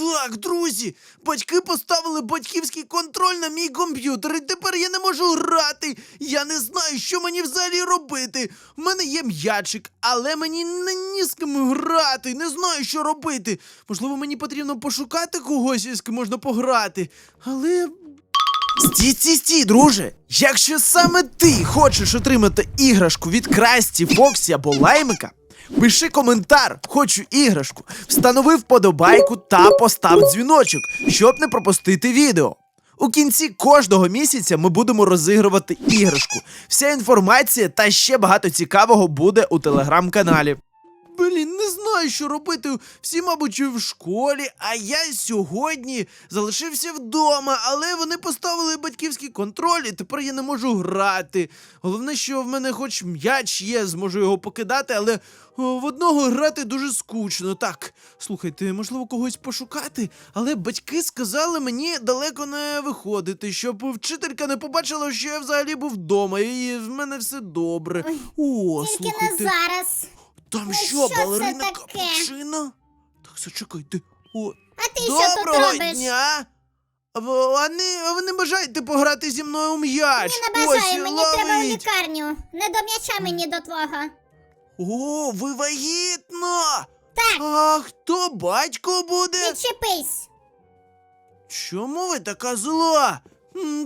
Так, друзі, батьки поставили батьківський контроль на мій комп'ютер, і тепер я не можу грати. Я не знаю, що мені взагалі робити. У мене є м'ячик, але мені не ні з ким грати. Не знаю, що робити. Можливо, мені потрібно пошукати когось, з ким можна пограти. Але. Стій, стій, стій, друже! Якщо саме ти хочеш отримати іграшку від Красті, Фоксі або Лаймика, пиши коментар, хочу іграшку, встанови вподобайку та постав дзвіночок, щоб не пропустити відео. У кінці кожного місяця ми будемо розігрувати іграшку. Вся інформація та ще багато цікавого буде у телеграм-каналі. Блін, не знаю, що робити. Всі, мабуть, в школі, а я сьогодні залишився вдома, але вони поставили батьківський контроль, і тепер я не можу грати. Головне, що в мене хоч м'яч є, зможу його покидати, але в одного грати дуже скучно. Так, слухайте, можливо, когось пошукати, але батьки сказали мені далеко не виходити, щоб вчителька не побачила, що я взагалі був вдома, і в мене все добре. О, Тільки слухайте. не зараз. Там Ну, що, що балерина капучино? Так, зачекайте. О, А ти що тут доброго робиш? дня! В- А не, а ви не бажаєте пограти зі мною у м'яч? Ні, не бажаю, Ось, мені треба в лікарню. Не до м'яча мені до твого. О, ви вагітна! Так, А хто батько буде? відчепись. Чому ви така зла?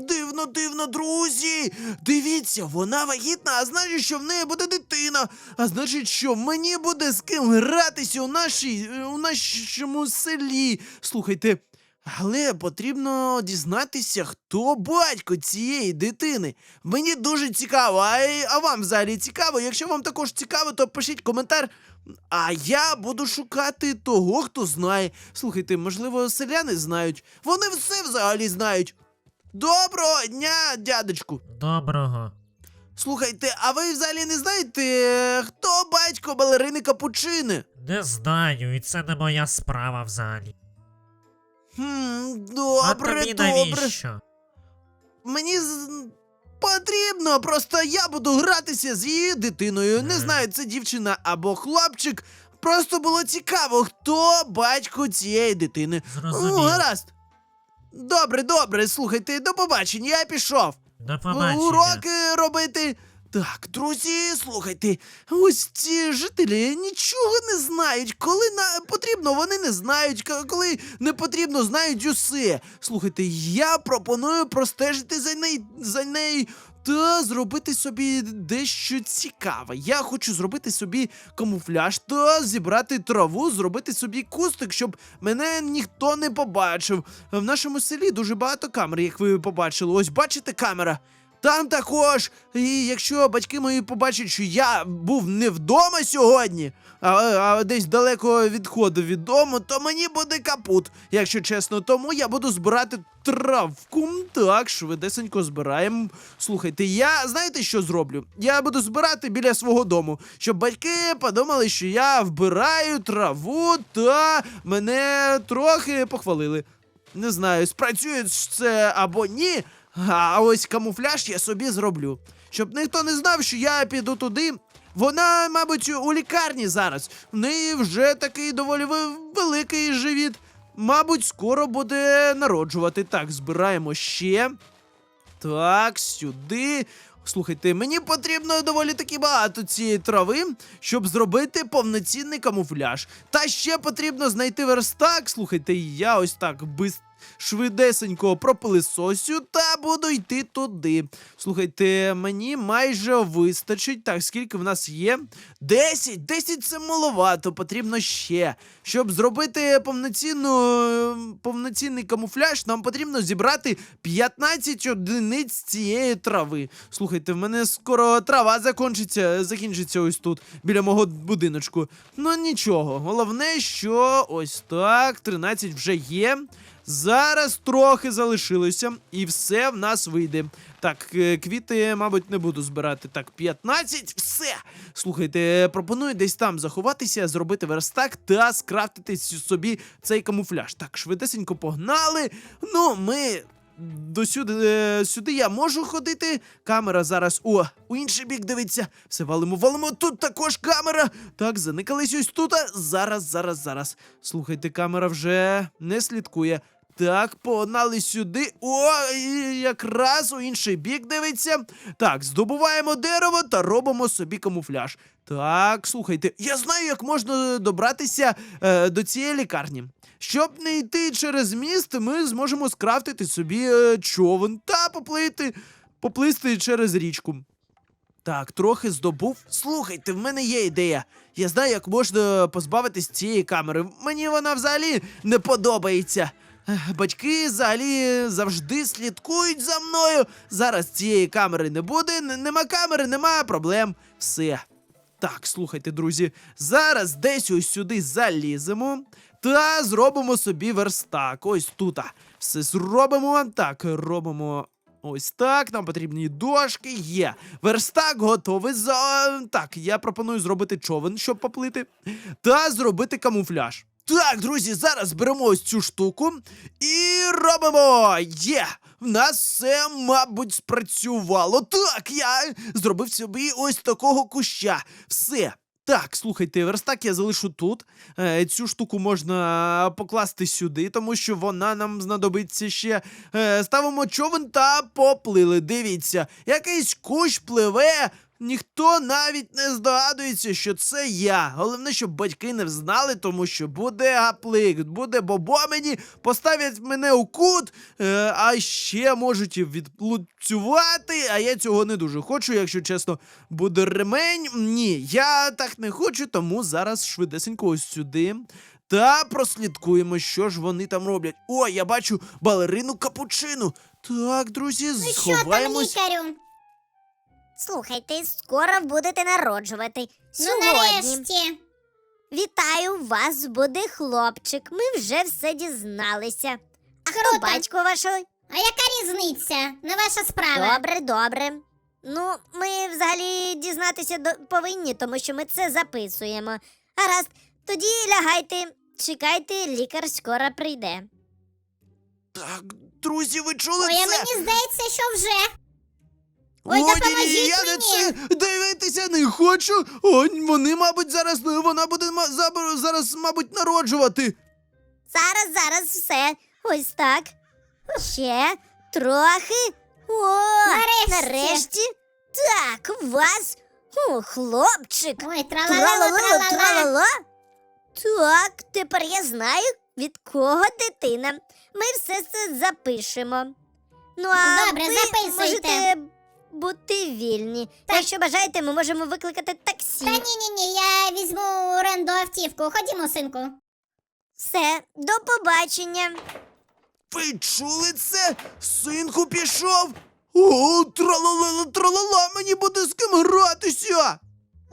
Дивно, дивно, друзі. Дивіться, вона вагітна, а значить, що в неї буде дитина. А значить, що мені буде з ким гратися у нашій е, у нашому селі. Слухайте, але потрібно дізнатися, хто батько цієї дитини. Мені дуже цікаво. А, а вам взагалі цікаво? Якщо вам також цікаво, то пишіть коментар. А я буду шукати того, хто знає. Слухайте, можливо, селяни знають. Вони все взагалі знають. Доброго дня, дядечку. Доброго. Слухайте, а ви взагалі не знаєте, хто батько балерини Капучини? Не знаю, і це не моя справа взагалі. Хм, а добре, тобі добре. навіщо? Мені з... потрібно, просто я буду гратися з її дитиною. Не Мгм. знаю, це дівчина або хлопчик. Просто було цікаво, хто батько цієї дитини. Ну, гаразд. Добре, добре, слухайте, до побачення, я пішов. До побачення. Уроки робити. Так, друзі, слухайте, ось ці жителі нічого не знають. Коли на потрібно, вони не знають. Коли не потрібно, знають усе. Слухайте, я пропоную простежити за неї за нею та зробити собі дещо цікаве. Я хочу зробити собі камуфляж та зібрати траву, зробити собі кустик, щоб мене ніхто не побачив. В нашому селі дуже багато камер, як ви побачили. Ось бачите камера. Там також. І якщо батьки мої побачать, що я був не вдома сьогодні, а, а десь далеко відходив від дому, то мені буде капут, якщо чесно. Тому я буду збирати травку. Так, швидесенько збираємо. Слухайте, я знаєте, що зроблю? Я буду збирати біля свого дому, щоб батьки подумали, що я вбираю траву та мене трохи похвалили. Не знаю, спрацює це або ні. А ось камуфляж я собі зроблю. Щоб ніхто не знав, що я піду туди. Вона, мабуть, у лікарні зараз. В неї вже такий доволі великий живіт. Мабуть, скоро буде народжувати. Так, збираємо ще. Так, сюди. Слухайте, мені потрібно доволі таки багато цієї трави, щоб зробити повноцінний камуфляж. Та ще потрібно знайти верстак. Слухайте, я ось так без швидесенько пропилисосю та буду йти туди. Слухайте, мені майже вистачить. Так, скільки в нас є? 10! 10 це маловато, потрібно ще. Щоб зробити повноцінну, повноцінний камуфляж, нам потрібно зібрати 15 одиниць цієї трави. Слухайте, в мене скоро трава закінчиться, закінчиться ось тут, біля мого будиночку. Ну нічого, головне, що ось так, 13 вже є. Зараз трохи залишилося, і все в нас вийде. Так, е, квіти, мабуть, не буду збирати. Так, 15, все. Слухайте, пропоную десь там заховатися, зробити верстак та скрафтити собі цей камуфляж. Так, швидесенько погнали. Ну, ми до сюди, е, сюди я можу ходити. Камера зараз. О, у інший бік дивиться. Все валимо, валимо. Тут також камера. Так, заникались ось тут. Зараз, зараз, зараз. Слухайте, камера вже не слідкує. Так, погнали сюди. О, якраз у інший бік дивиться. Так, здобуваємо дерево та робимо собі камуфляж. Так, слухайте, я знаю, як можна добратися е, до цієї лікарні. Щоб не йти через міст, ми зможемо скрафтити собі е, човен та поплити, поплисти через річку. Так, трохи здобув. Слухайте, в мене є ідея. Я знаю, як можна позбавитись цієї камери. Мені вона взагалі не подобається. Батьки взагалі завжди слідкують за мною. Зараз цієї камери не буде, нема камери, нема проблем. Все. Так, слухайте, друзі, зараз десь ось сюди заліземо та зробимо собі верстак. Ось тут. Все зробимо. Так, робимо. Ось так, нам потрібні дошки. Є. Верстак готовий. За... Так, я пропоную зробити човен, щоб поплити, та зробити камуфляж. Так, друзі, зараз беремо ось цю штуку і робимо. Є! В нас все, мабуть, спрацювало. Так, я зробив собі ось такого куща. Все. Так, слухайте, верстак я залишу тут. Е, цю штуку можна покласти сюди, тому що вона нам знадобиться ще. Е, ставимо човен та поплили. Дивіться, якийсь кущ пливе. Ніхто навіть не здогадується, що це я. Головне, щоб батьки не взнали, тому що буде гаплик, буде бобо мені, поставлять мене у кут, е, а ще можуть і відлуцювати, а я цього не дуже хочу, якщо чесно, буде ремень. Ні, я так не хочу, тому зараз швидесенько ось сюди. Та прослідкуємо, що ж вони там роблять. О, я бачу балерину капучину. Так, друзі, Ну що там, лікарю? Слухайте, скоро будете народжувати. Ну нарешті. Вітаю, вас буде хлопчик. Ми вже все дізналися. А хто Круто. батько вашої? А яка різниця? Не ваша справа. Добре, добре. Ну, ми взагалі дізнатися до- повинні, тому що ми це записуємо. Гаразд, тоді лягайте, чекайте, лікар скоро прийде. Так, друзі, ви чули Ой, а це? мені здається, що вже. Ой, О, ні, ні, допоможіть я на мені. це дивитися не хочу. О, вони, мабуть, зараз ну, вона буде ма- заб- зараз, мабуть, народжувати. Зараз, зараз все. Ось так. Ще трохи. О, Нарешті. нарешті. Так, у вас о, хлопчик. Ой, тралала, Тралала, тралала. тралала. Так, тепер я знаю, від кого дитина. Ми все це запишемо. Ну, а Добре, ви записуйте. можете бути вільні. Так. Якщо бажаєте, ми можемо викликати таксі. Та ні, ні, ні, я візьму оренду автівку. Ходімо, синку. Все, до побачення. Ви чули це? Синку пішов. О, тралала, тралала, мені буде з ким гратися.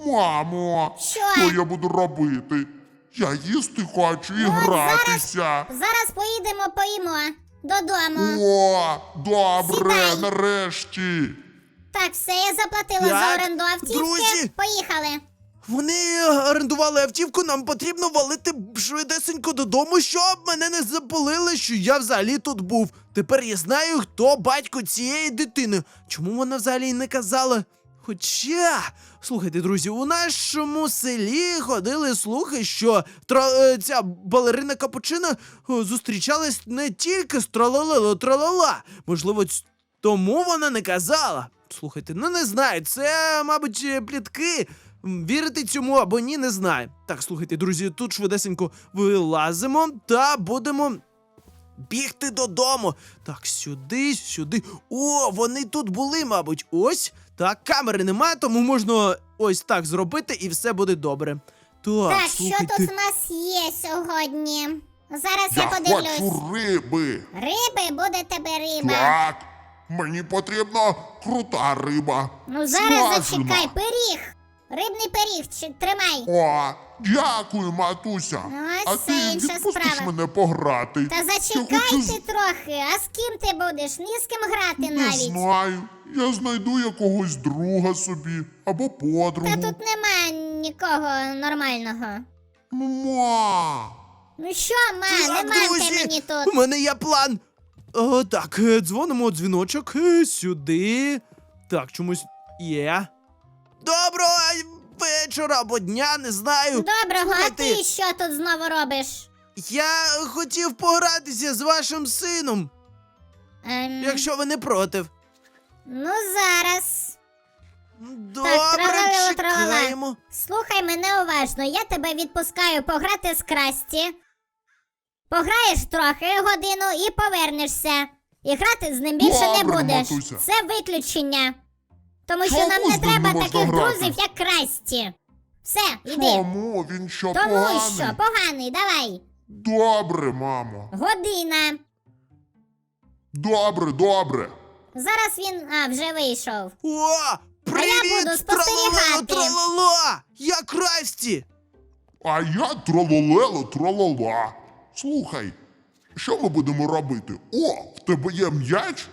Мамо, Що? що я буду робити? Я їсти хочу і от гратися. Зараз поїдемо, поїмо. Додому. О, добре, Сідай. нарешті. Так, все, я заплатила за Так, оренду автівки. друзі. Поїхали. Вони орендували автівку, нам потрібно валити швидесенько додому, щоб мене не запалили, що я взагалі тут був. Тепер я знаю, хто батько цієї дитини. Чому вона взагалі не казала? Хоча, слухайте, друзі, у нашому селі ходили слухи, що тра- е, ця балерина Капучина зустрічалась не тільки з тралалело тралала. Можливо, ць- тому вона не казала. Слухайте, ну не знаю, це, мабуть, е, плітки. Вірити цьому або ні, не знаю. Так, слухайте, друзі, тут швидесенько вилазимо та будемо бігти додому. Так, сюди, сюди. О, вони тут були, мабуть. Ось. Так, камери немає, тому можна ось так зробити, і все буде добре. Так, Так, що слухайте. тут у нас є сьогодні? Зараз я, Я подивлюсь. хочу риби. Риби, буде тебе риба. Так, мені потрібна крута риба. Ну зараз Смажена. зачекай, пиріг. Рибний пиріг, чи- тримай. О, дякую, матуся. Ось а це ти інша відпустиш справа. мене пограти? Та Я зачекай хочу з- ти трохи, а з ким ти будеш? Ні з ким грати Не навіть. знаю. Я знайду якогось друга собі або подругу. Та тут нема нікого нормального. Ма. Ну що, ма, Так, нема ти друзі, мені у мене є план. О, так, е, дзвонимо дзвіночок е, сюди. Так, чомусь є. Доброго вечора або дня, не знаю. Доброго, а ти що тут знову робиш? Я хотів погратися з вашим сином, Ем, якщо ви не проти. Ну зараз. Добре, тралала. чекаємо. Слухай мене уважно, я тебе відпускаю пограти з Красті. Пограєш трохи годину і повернешся. І грати з ним більше не будеш. матуся. Це виключення. Тому що Чому нам з не треба не можна таких грати? друзів, як Красті. Все, іди. Чому? Він що Тому поганий? що, поганий, давай. Добре, мамо. Година. Добре, добре. Зараз він. А, вже вийшов. О, привіт! буду спостерігати. тралало! Я Красті! А я трололело тролола. Слухай, що ми будемо робити? О, в тебе є м'яч?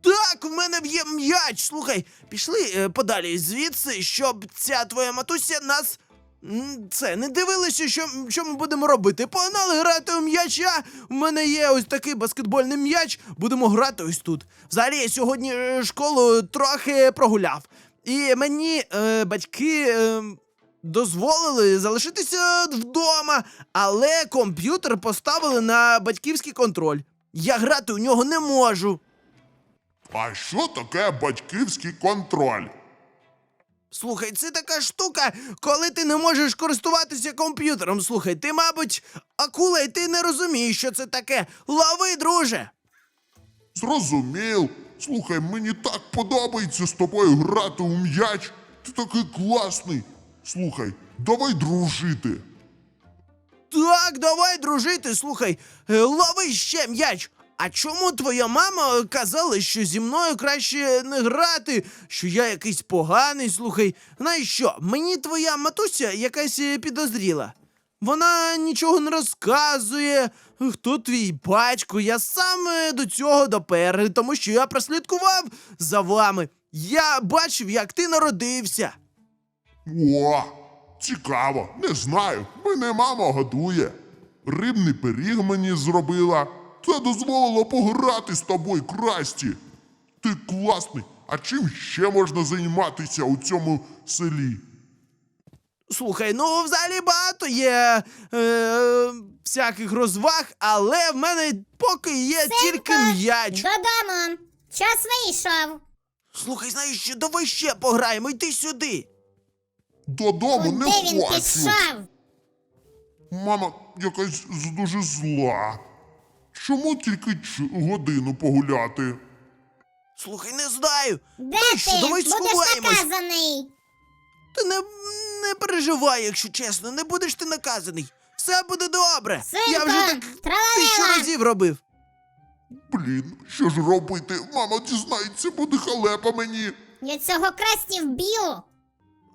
Так, в мене є м'яч. Слухай, пішли е, подалі звідси, щоб ця твоя матуся нас. Це не дивилася, що, що ми будемо робити. Погнали грати у м'яча. У мене є ось такий баскетбольний м'яч. Будемо грати ось тут. Взагалі я сьогодні е, школу трохи прогуляв. І мені е, батьки е, дозволили залишитися вдома, але комп'ютер поставили на батьківський контроль. Я грати у нього не можу. А що таке батьківський контроль? Слухай, це така штука, коли ти не можеш користуватися комп'ютером. Слухай, ти, мабуть, акула, і ти не розумієш, що це таке. Лови, друже. Зрозумів. Слухай, мені так подобається з тобою грати у м'яч. Ти такий класний. Слухай, давай дружити. Так, давай дружити. Слухай, е, лови ще м'яч. А чому твоя мама казала, що зі мною краще не грати, що я якийсь поганий? Слухай, знаєш що, мені твоя матуся якась е, підозріла. Вона нічого не розказує. Хто твій батько? Я сам е, до цього допер, тому що я прослідкував за вами. Я бачив, як ти народився. О, цікаво, не знаю. Мене мама годує. Рибний пиріг мені зробила. Це дозволило пограти з тобою красті. Ти класний. А чим ще можна займатися у цьому селі? Слухай, ну взагалі багато є е, всяких розваг, але в мене поки є тільки м'яч. Додому. Час вийшов. Слухай, знаєш що, давай ще пограємо, йди сюди. Додому не Куди він хочу. пішов? Мама якась з- дуже зла. Чому тільки ч- годину погуляти? Слухай, не знаю. Де що, ти? давай Будеш сховаємось. наказаний. Ти не, не переживай, якщо чесно, не будеш ти наказаний. Все буде добре. Я вже так тисячу разів робив. Блін, що ж робити? Мама дізнається, буде халепа мені. Я цього красті вб'ю.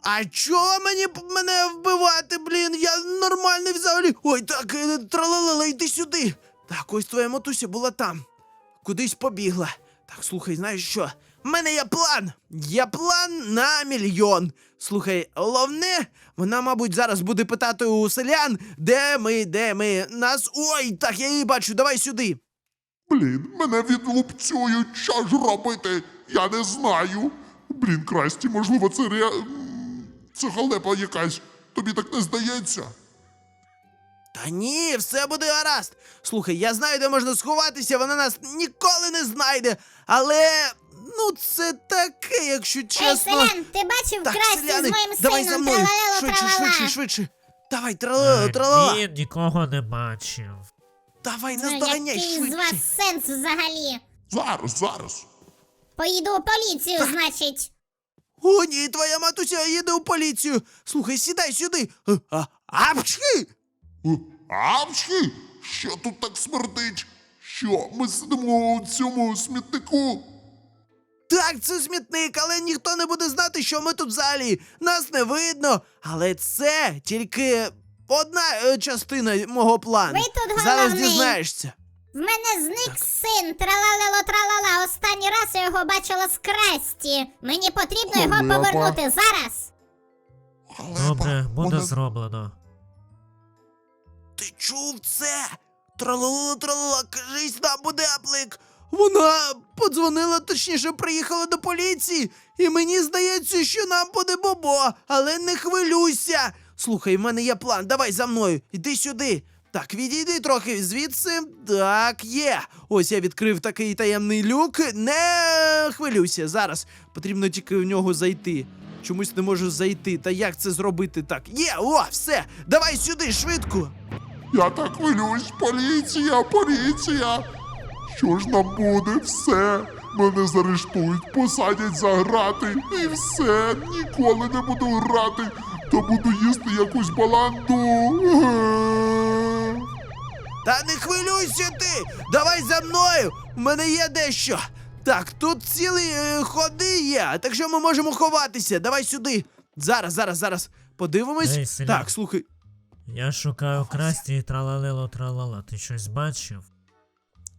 А чого мені мене вбивати, блін? Я нормальний взагалі. Ой, так, е, тралалала, йди сюди. Так, ось твоя матуся була там. Кудись побігла. Так, слухай, знаєш що? В мене є план. Є план на мільйон. Слухай, головне, вона, мабуть, зараз буде питати у селян, де ми, де ми. Нас. Ой, так, я її бачу, давай сюди. Блін, мене відлупцюють, що ж робити? Я не знаю. Блін, красті, можливо, це ре... Це халепа якась. Тобі так не здається? Та ні, все буде гаразд. Слухай, я знаю, де можна сховатися, вона нас ніколи не знайде. Але ну це таке, якщо Ей, чесно. селян, ти бачив так, красті селяни, з моїм давай за мною. Тралалело, Швидше, тралала. швидше, швидше. Давай, тралала, Е, тралала. Він нікого не бачив. Давай, Ну, наздоганяй Який з швидше. вас сенс взагалі? Зараз, зараз. Поїду у поліцію, значить. О, ні, твоя матуся їде у поліцію. Слухай, сідай сюди. А, а, апчхи! Е, Апчхи! Що тут так смердить? Що, ми сидимо у цьому смітнику? Так, це смітник, але ніхто не буде знати, що ми тут взагалі. Нас не видно. Але це тільки одна е, частина мого плану. Ви тут Зараз головний. дізнаєшся. В мене зник син, тралалело тралала. Останній раз я його бачила з красті. Мені потрібно його Халепа. повернути зараз. Добре, буде вона- зроблено. Ти чув це? Тралала, тралала, кажись, нам буде аплик. Вона подзвонила, точніше, приїхала до поліції, і мені здається, що нам буде бобо, але не хвилюйся. Слухай, в мене є план, давай за мною, іди сюди. Так, відійди трохи звідси. Так, є. Ось я відкрив такий таємний люк. Не хвилюйся. Зараз потрібно тільки в нього зайти. Чомусь не можу зайти. Та як це зробити так? Є, о, все! Давай сюди, швидко! Я так хвилююсь, поліція, поліція. Що ж нам буде? Все. Мене заарештують, посадять за грати і все. Ніколи не буду грати, то буду їсти якусь баланду. Та не хвилюйся ти! Давай за мною! У мене є дещо. Так, тут цілі е, ходи є, так що ми можемо ховатися. Давай сюди. Зараз, зараз, зараз. Подивимось. Ей, селян. так, слухай. Я шукаю красті і тралалило тралала. Ти щось бачив?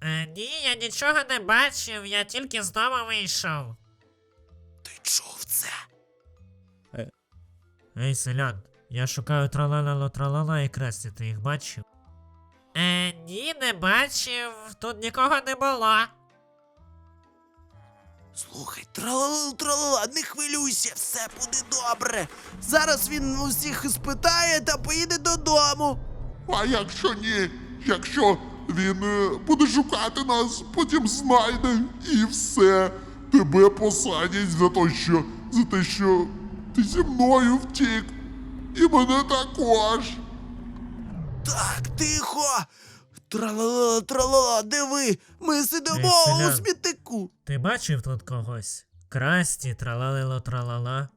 Е, ні, я нічого не бачив, я тільки з дому вийшов. Ти чув це? Ей, селян, я шукаю тралалило тралала і красті, ти їх бачив? Е, ні, не бачив, тут нікого не було. Слухай, тралала, тралала, не хвилюйся, все буде добре. Зараз він усіх спитає та поїде додому. А якщо ні, якщо він е, буде шукати нас, потім знайде і все. Тебе посадять за те, що за те, що ти зі мною втік. І мене також. Так, тихо. Тралала, тралала, диви, ми сидимо Ей, у селян. смітнику. Ти бачив тут когось? Красті, тралалило тралала.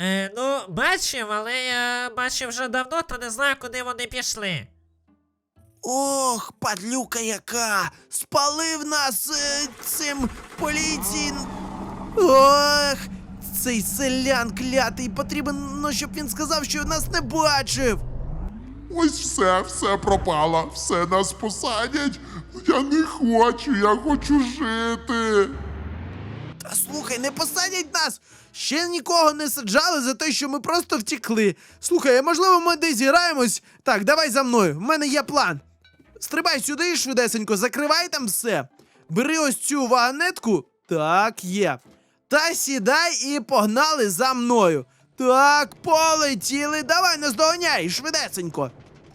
Е, ну, бачив, але я бачив вже давно, то не знаю, куди вони пішли. Ох, падлюка яка! Спалив нас е, цим поліції. Ох, цей селян клятий. Потрібно, щоб він сказав, що нас не бачив. Ось все, все пропало, все нас посадять. Я не хочу, я хочу жити. Та слухай, не посадять нас. Ще нікого не саджали за те, що ми просто втікли. Слухай, можливо, ми десь зіграємось. Так, давай за мною. В мене є план. Стрибай сюди швидесенько, закривай там все. Бери ось цю вагонетку. Так, є. Та сідай і погнали за мною. Так, полетіли. Давай наздоганяй, швидесенько.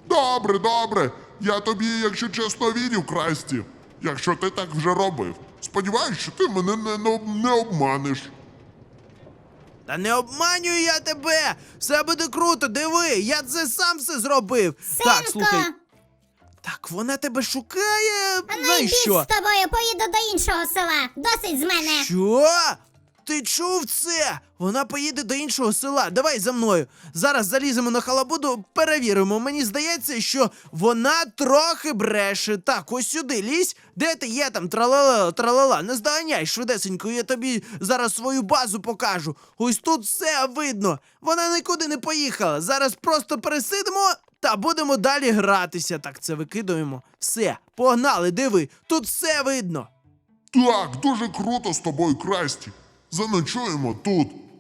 Добре, добре. Я тобі, якщо чесно, вірю, Красті. Якщо ти так вже робив. Сподіваюсь, що ти мене не, не, не обманеш. Та не обманюю я тебе! Все буде круто, диви, я це сам все зробив. Так, Синко, слухай. Так, вона тебе шукає. а ну Знаєш йди що? з тобою, поїду до іншого села. Досить з мене. Що? Ти чув це? Вона поїде до іншого села. Давай за мною. Зараз заліземо на халабуду, перевіримо. Мені здається, що вона трохи бреше. Так, ось сюди лізь. Де ти є там? Тралала, тралала. Не здоганяй швидесенько, я тобі зараз свою базу покажу. Ось тут все видно. Вона нікуди не поїхала. Зараз просто пересидимо та будемо далі гратися. Так, це викидуємо. Все, погнали, диви, тут все видно. Так, дуже круто з тобою, Красті. Заночуємо тут.